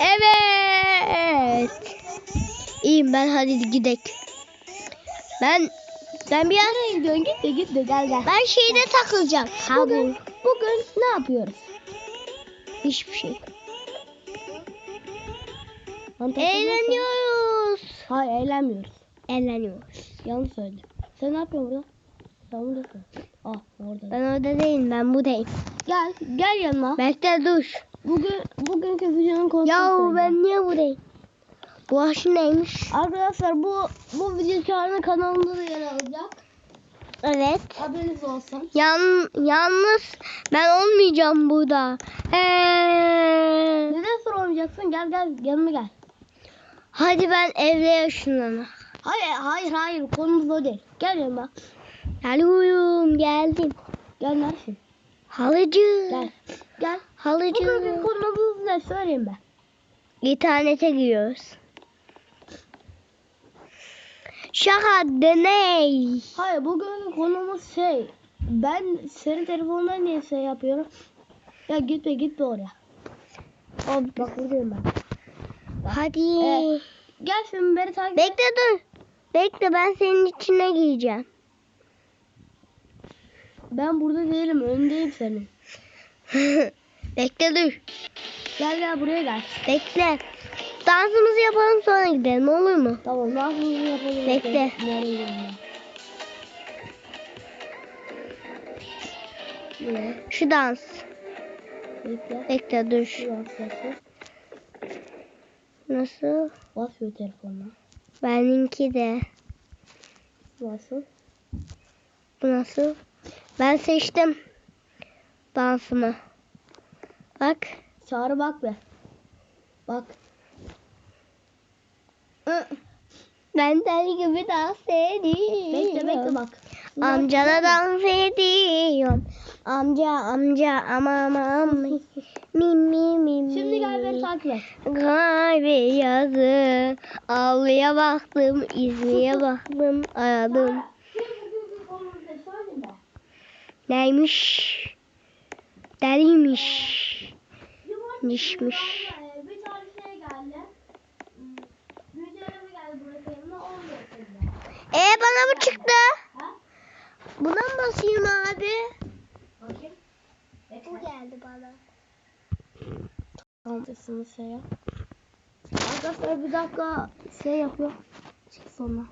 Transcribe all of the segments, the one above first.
Evet. İyiyim ben hadi gidelim. Ben ben bir ara gidiyorum git de git de gel gel. Ben şeyde takılacağım. Ha Bugün, bugün ne yapıyoruz? Hiçbir şey. Eğleniyoruz. Hayır eğlenmiyoruz. Eğleniyoruz. Yanlış söyledim. Sen ne yapıyorsun burada? Sen buradasın. Ah orada. Ben orada değilim ben buradayım. Gel gel yanıma. Bekle dur. Bugün bugünkü videonun konusu Ya ben niye buradayım? Bu aşı neymiş? Arkadaşlar bu bu video Çağrı'nın kanalında da yer alacak. Evet. Haberiniz olsun. Yan, yalnız ben olmayacağım burada. Ee, Neden soramayacaksın? Gel gel yanıma gel. hadi ben evde yaşlanana. Hayır hayır hayır konumuz o değil. Gel yanıma. Geliyorum geldim. Gel neredesin? Halıcı. Gel. Gel. Halıcı. Bugünkü konumuz ne söyleyeyim ben. İnternete giriyoruz. Şaka deney. Hayır bugün konumuz şey. Ben senin telefonundan niye şey yapıyorum? Ya gitme gitme oraya. Bak buradayım ben. Hadi. Evet. Gel şimdi beni takip. Bekle dur. Bekle ben senin içine gireceğim. Ben burada değilim öndeyim senin. Bekle dur. Gel gel buraya gel. Bekle. Dansımızı yapalım sonra gidelim olur mu? Tamam ne yapalım. Bekle. Ne? Şu dans. Bekle. Bekle dur. Şu. Nasıl? Bas şu telefonuna. Benimki de. Nasıl? Bu nasıl? Ben seçtim. Dansımı. Bak. Çağrı bak be. Bak. Ben deli gibi dans ediyorum. Bekle bekle bak. Amcana dans ediyorum. Amca amca amam am. Mi mi mi mi. Şimdi gel beni takip et. Kalbi yazı. Avluya baktım. İzmir'e baktım. Aradım. Neymiş? Deliymiş. Nişmiş. Bir tane şey geldi. Müdürümü geldi buraya yanına onu getirdi. E bana bu çıktı. Buna mı basayım abi? Bakayım. Bu geldi bana. Antasını şey yap. Arkadaşlar bir dakika şey yapıyor. Çık sonra.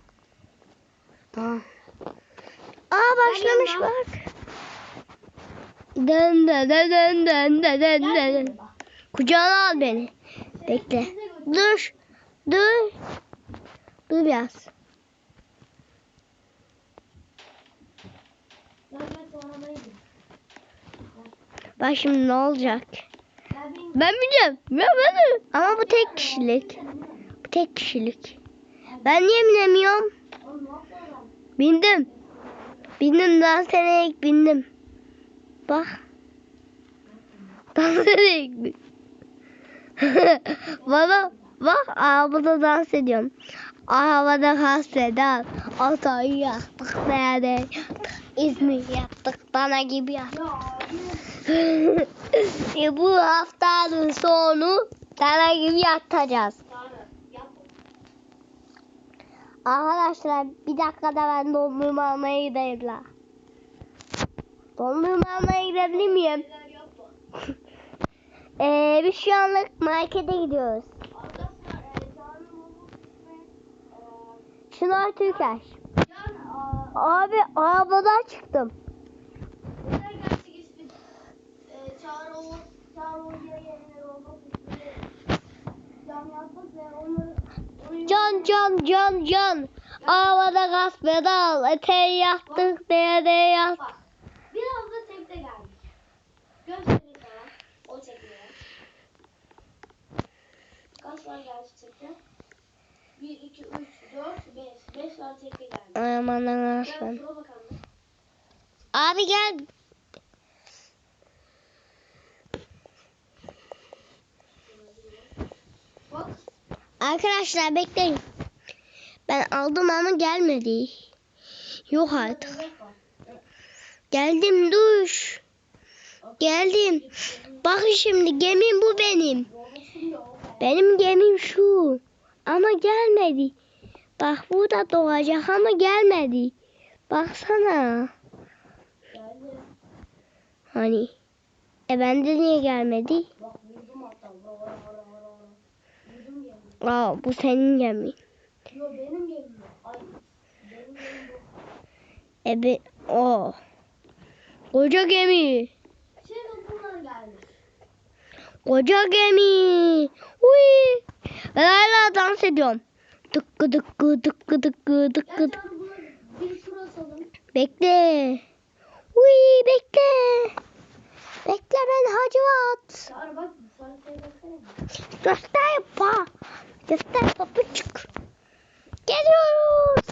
Tamam. Aa başlamış yanıma. Dön dön dön dön dön dön dön dön. Kucağına al beni. Bekle. Dur. Dur. Dur biraz. Bak şimdi ne olacak? Ben bileceğim. Ya ben de. Ama bu tek kişilik. Bu tek kişilik. Ben niye binemiyorum? Bindim. Bindim daha seneye bindim. Bak. Dans bin. Baba bak arabada dans ediyorum. Arabada hasbeden Atayı yaktık nerede yaktık. İzmir yaktık dana gibi yaktık. e bu haftanın sonu dana gibi yatacağız. Arkadaşlar bir dakikada ben dondurma almaya gideyim la. Dondurma almaya gidebilir miyim? Ee, biz şu anlık markete gidiyoruz. Şunlar Türker. Abi arabadan çıktım. Can can can can. Arabada gaz pedal. Eteği yaktık diye de. Var gelmiş tekte? 1, 2, 3, 4, 5. 5 var tekte gelmiş. Aman Gel aslan. şuna bakalım. Abi gel. Bak. Arkadaşlar bekleyin. Ben aldım ama gelmedi. Yok artık. Geldim duş. Geldim. Bakın şimdi gemim bu benim. Benim gemim şu. Ama gelmedi. Bak burada doğacak ama gelmedi. Baksana. Hani. E bende niye gelmedi? Aa bu senin gemin. Yo benim gemim. Ay. Benim gemim. E be, o. Koca gemi. Gelmiş. Koca gemi. Dans ediyorum. Dıkkı dıkkı dıkkı dıkkı dıkkı. Bekle. Uy bekle. Bekle ben Hacivat. Göster pa. Göster papuçuk. Geliyoruz.